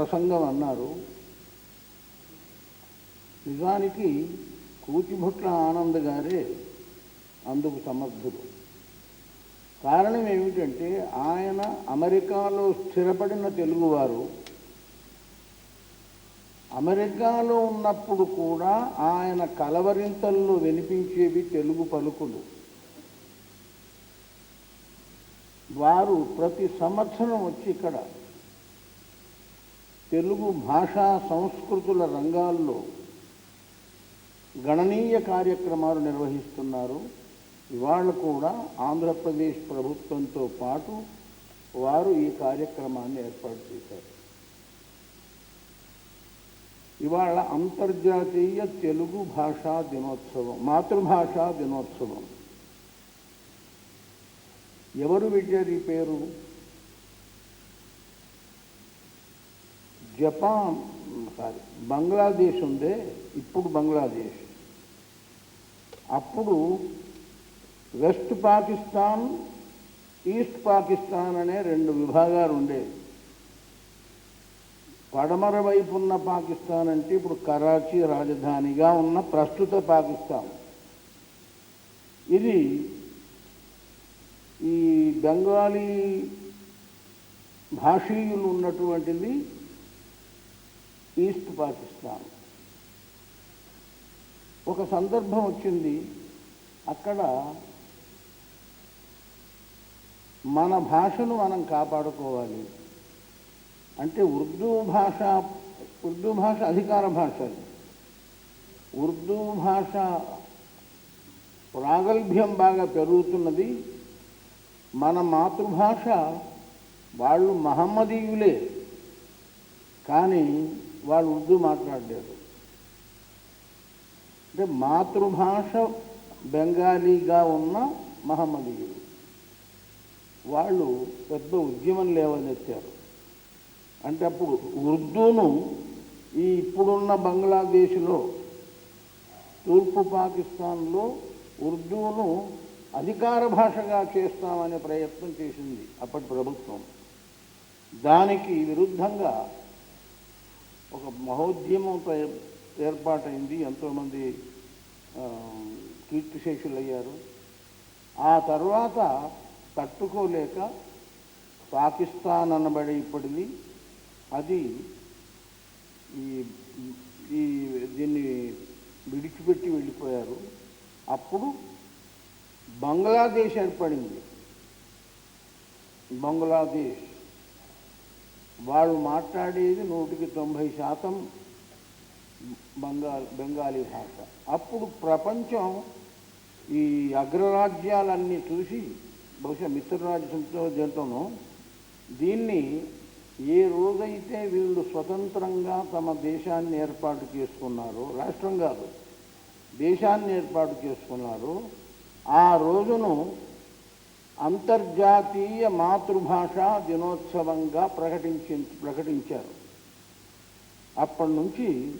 ప్రసంగం అన్నారు. నిజానికి కూచిభుట్ల ఆనంద్ గారే అందుకు సమర్థుడు కారణం ఏమిటంటే ఆయన అమెరికాలో స్థిరపడిన తెలుగువారు అమెరికాలో ఉన్నప్పుడు కూడా ఆయన కలవరింతల్లో వినిపించేవి తెలుగు పలుకులు. వారు ప్రతి సంవత్సరం వచ్చి ఇక్కడ తెలుగు భాషా సంస్కృతుల రంగాల్లో గణనీయ కార్యక్రమాలు నిర్వహిస్తున్నారు. ఇవాళ కూడా ఆంధ్రప్రదేశ్ ప్రభుత్వంతో పాటు వారు ఈ కార్యక్రమాన్ని ఏర్పాటు చేశారు. ఇవాళ అంతర్జాతీయ తెలుగు భాషా దినోత్సవం మాతృభాషా దినోత్సవం. ఎవరు విడ్డారు ఈ పేరు? జపాన్ సారీ బంగ్లాదేశ్ ఉందే ఇప్పుడు బంగ్లాదేశ్. అప్పుడు వెస్ట్ పాకిస్తాన్ ఈస్ట్ పాకిస్తాన్ అనే రెండు విభాగాలు ఉండేవి. పడమర వైపు ఉన్న పాకిస్తాన్ అంటే ఇప్పుడు కరాచీ రాజధానిగా ఉన్న ప్రస్తుత పాకిస్తాన్. ఇది ఈ బెంగాలీ భాషీయులు ఉన్నటువంటిది ఈస్ట్ పాకిస్తాన్. ఒక సందర్భం వచ్చింది. అక్కడ మన భాషను మనం కాపాడుకోవాలి. అంటే ఉర్దూ భాష ఉర్దూ భాష అధికార భాష ఉర్దూ భాష ప్రాగల్భ్యం బాగా పెరుగుతున్నది. మన మాతృభాష వాళ్ళు మహమ్మదీయులే. కానీ వాళ్ళు ఉర్దూ మాట్లాడలేరు అంటే మాతృభాష బెంగాలీగా ఉన్న మహమ్మదీయులు. వాళ్ళు పెద్ద ఉద్యమం లేవనెత్తారు అంటే అప్పుడు ఉర్దూను ఈ ఇప్పుడున్న బంగ్లాదేశ్లో తూర్పు పాకిస్తాన్లో ఉర్దూను అధికార భాషగా చేస్తామనే ప్రయత్నం చేసింది అప్పటి ప్రభుత్వం. దానికి విరుద్ధంగా ఒక మహోద్యమం ఏర్పాటైంది. ఎంతోమంది కీర్తిశేషులు కీర్తిశేషులయ్యారు. ఆ తర్వాత తట్టుకోలేక పాకిస్తాన్ అనబడే ఇప్పటిది. అది ఈ ఈ దీన్ని విడిచిపెట్టి వెళ్ళిపోయారు. అప్పుడు బంగ్లాదేశ్ ఏర్పడింది. బంగ్లాదేశ్ వాళ్ళు మాట్లాడేది నూటికి తొంభై శాతం బంగాల్ బెంగాలీ భాష. అప్పుడు ప్రపంచం ఈ అగ్రరాజ్యాలన్నీ చూసి బహుశా మిత్రరాజ్యంతో జంటను దీన్ని ఏ రోజైతే వీళ్ళు స్వతంత్రంగా తమ దేశాన్ని ఏర్పాటు చేసుకున్నారో రాష్ట్రం కాదు దేశాన్ని ఏర్పాటు చేసుకున్నారో ఆ రోజును అంతర్జాతీయ మాతృభాషా దినోత్సవంగా ప్రకటించి ప్రకటించారు. అప్పటి నుంచి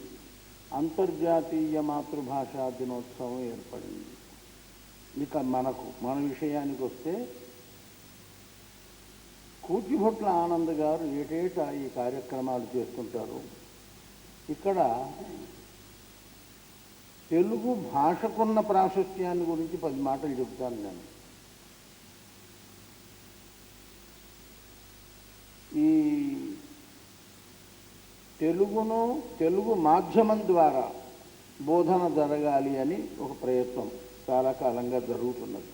అంతర్జాతీయ మాతృభాషా దినోత్సవం ఏర్పడింది. ఇక మనకు మన విషయానికి వస్తే కూచిభొట్ల ఆనంద్ గారు ఏటేటా ఈ కార్యక్రమాలు చేస్తుంటారు? ఇక్కడ తెలుగు భాషకున్న ప్రాశస్త్యాన్ని గురించి పది మాటలు చెబుతాను నేను. ఈ తెలుగును తెలుగు మాధ్యమం ద్వారా బోధన జరగాలి అని ఒక ప్రయత్నం చాలా కాలంగా జరుగుతున్నది.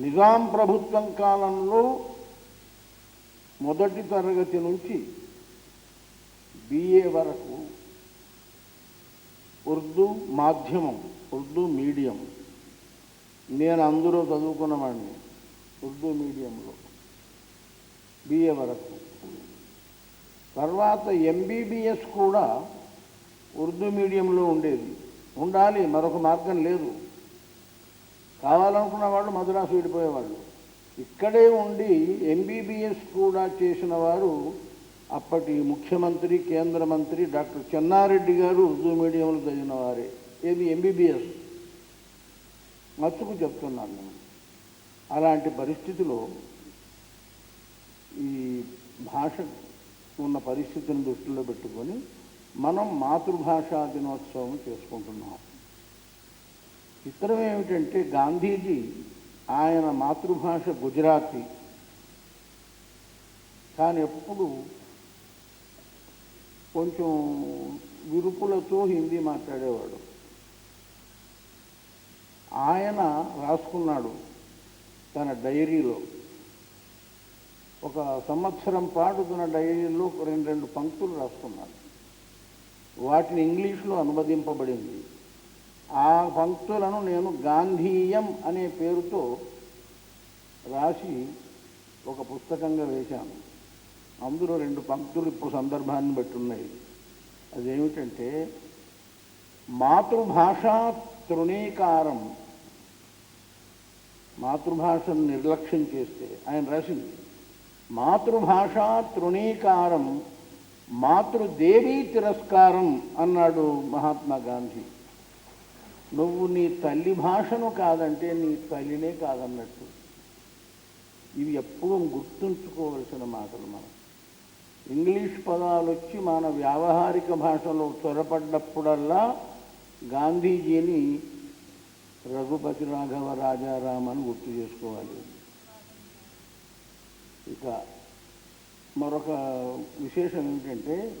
నిజాం ప్రభుత్వం కాలంలో మొదటి తరగతి నుంచి బిఏ వరకు ఉర్దూ మాధ్యమం ఉర్దూ మీడియం. నేను అందరూ చదువుకున్నవాడిని ఉర్దూ మీడియంలో. బిఏ వరకు. తర్వాత ఎంబీబీఎస్ కూడా ఉర్దూ మీడియంలో ఉండేది. ఉండాలి మరొక మార్గం లేదు. కావాలనుకున్న వాళ్ళు మద్రాసు వెళ్ళిపోయేవాళ్ళు. ఇక్కడే ఉండి ఎంబీబీఎస్ కూడా చేసిన వారు అప్పటి ముఖ్యమంత్రి కేంద్ర మంత్రి డాక్టర్ చెన్నారెడ్డి గారు ఉర్దూ మీడియంలో చదివిన వారే. ఏది ఎంబీబీఎస్ మచ్చుకు చెప్తున్నాను నేను. అలాంటి పరిస్థితిలో ఈ భాష ఉన్న పరిస్థితిని దృష్టిలో పెట్టుకొని మనం మాతృభాషా దినోత్సవం చేసుకుంటున్నాం. చిత్రం ఏమిటంటే గాంధీజీ ఆయన మాతృభాష గుజరాతీ. కానీ ఎప్పుడు కొంచెం విరుపులతో హిందీ మాట్లాడేవాడు. ఆయన రాసుకున్నాడు తన డైరీలో. ఒక సంవత్సరం పాటు తన డైరీలో రెండు రెండు పంక్తులు రాసుకున్నాడు వాటిని ఇంగ్లీష్లో అనువదింపబడింది. ఆ పంక్తులను నేను గాంధీయం అనే పేరుతో రాసి ఒక పుస్తకంగా వేశాను. అందులో రెండు పంక్తులు ఇప్పుడు సందర్భాన్ని బట్టి ఉన్నాయి. అదేమిటంటే మాతృభాషా తృణీకారం. మాతృభాషను నిర్లక్ష్యం చేస్తే ఆయన రాసింది మాతృభాషా తృణీకారం మాతృదేవీ తిరస్కారం అన్నాడు మహాత్మా గాంధీ. నువ్వు నీ తల్లి భాషను కాదంటే నీ తల్లినే కాదన్నట్టు. ఇవి ఎప్పుడూ గుర్తుంచుకోవలసిన మాటలు మనం. ఇంగ్లీష్ పదాలు వచ్చి మన వ్యావహారిక భాషలో చొరపడ్డప్పుడల్లా గాంధీజీని రఘుపతి రాఘవ రాజారామని గుర్తు చేసుకోవాలి. ఇక మరొక విశేషం ఏంటంటే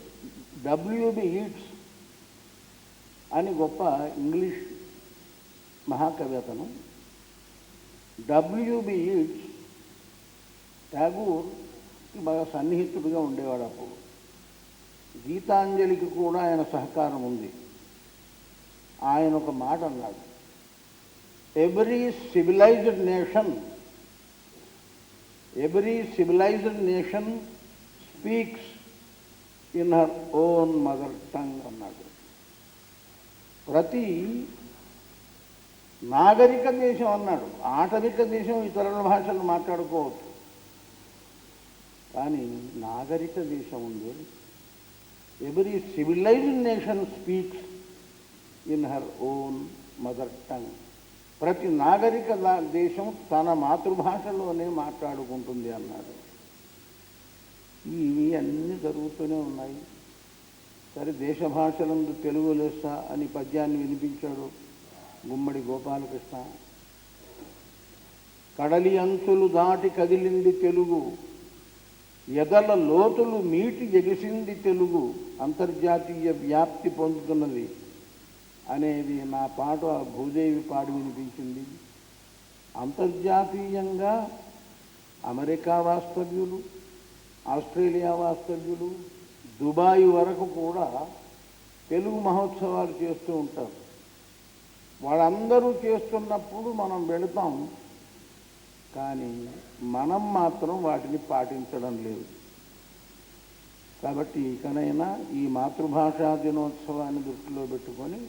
డబ్ల్యూబి ఈట్స్ అని గొప్ప ఇంగ్లీష్ మహాకవి అతను డబ్ల్యూబి ఈట్స్ ట్యాగూర్ బాగా సన్నిహితుడిగా ఉండేవాడు అప్పుడు. గీతాంజలికి కూడా ఆయన సహకారం ఉంది. ఆయన ఒక మాట అన్నాడు every civilised nation every civilised nation speaks in her own mother tongue అన్నాడు ప్రతి నాగరిక దేశం అన్నాడు. ఆటవిక దేశం ఇతరుల భాషలు మాట్లాడుకోవచ్చు కానీ నాగరిక దేశం ఉంది. Every civilised nation speaks in her own mother tongue ప్రతి నాగరిక దేశం తన మాతృభాషలోనే మాట్లాడుకుంటుంది అన్నాడు. ఇవి అన్నీ జరుగుతూనే ఉన్నాయి. సరే దేశ భాషలందు తెలుగు లెస్స అని పద్యాన్ని వినిపించాడు గుమ్మడి గోపాలకృష్ణ. కడలి అంచులు దాటి కదిలింది తెలుగు. ఎదల లోతులు మీటి ఎగిసింది తెలుగు. అంతర్జాతీయ వ్యాప్తి పొందుతున్నది. అనేది నా పాట భూదేవి పాడి వినిపించింది. అంతర్జాతీయంగా అమెరికా వాస్తవ్యులు ఆస్ట్రేలియా వాస్తవ్యులు దుబాయ్ వరకు కూడా తెలుగు మహోత్సవాలు చేస్తూ ఉంటారు. వాళ్ళందరూ చేస్తున్నప్పుడు మనం వెళతాం కానీ మనం మాత్రం వాటిని పాటించడం లేదు. కాబట్టి ఇకనైనా ఈ మాతృభాషా దినోత్సవాన్ని దృష్టిలో పెట్టుకొని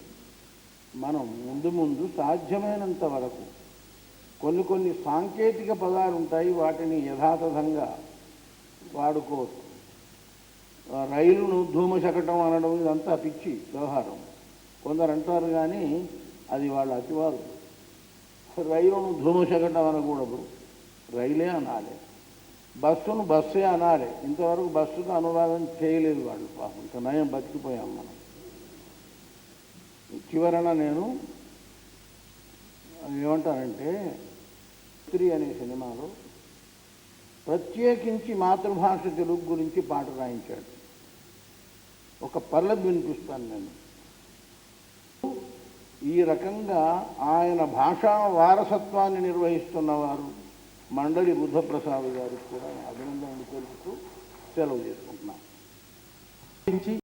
మనం ముందు ముందు సాధ్యమైనంత వరకు కొన్ని కొన్ని సాంకేతిక పదాలు ఉంటాయి వాటిని యథాతథంగా వాడుకోవచ్చు రైలును ధూమశకటం అనడం ఇదంతా పిచ్చి వ్యవహారం. కొందరు అంటారు కానీ అది వాళ్ళ అతివాదు. రైలును ధూమశకటం అనకూడదు. రైలే అనాలి. బస్సును బస్సే అనాలి. ఇంతవరకు బస్సుకు అనువాదం చేయలేదు వాళ్ళు. పాపం ఇంకా నయం బతికిపోయాం మనం. చివరన నేను ఏమంటానంటే స్త్రీ అనే సినిమాలో ప్రత్యేకించి మాతృభాష తెలుగు గురించి పాట రాయించాడు. ఒక పల్లవి వినిపిస్తాను నేను. ఈ రకంగా ఆయన భాషా వారసత్వాన్ని నిర్వహిస్తున్నవారు మండలి బుద్ధప్రసాద్ గారికి కూడా అభినందనలు తెలుపుతూ సెలవు చేసుకుంటున్నాను.